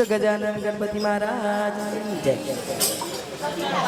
Gajanan Ganpati Maharaj. Jay.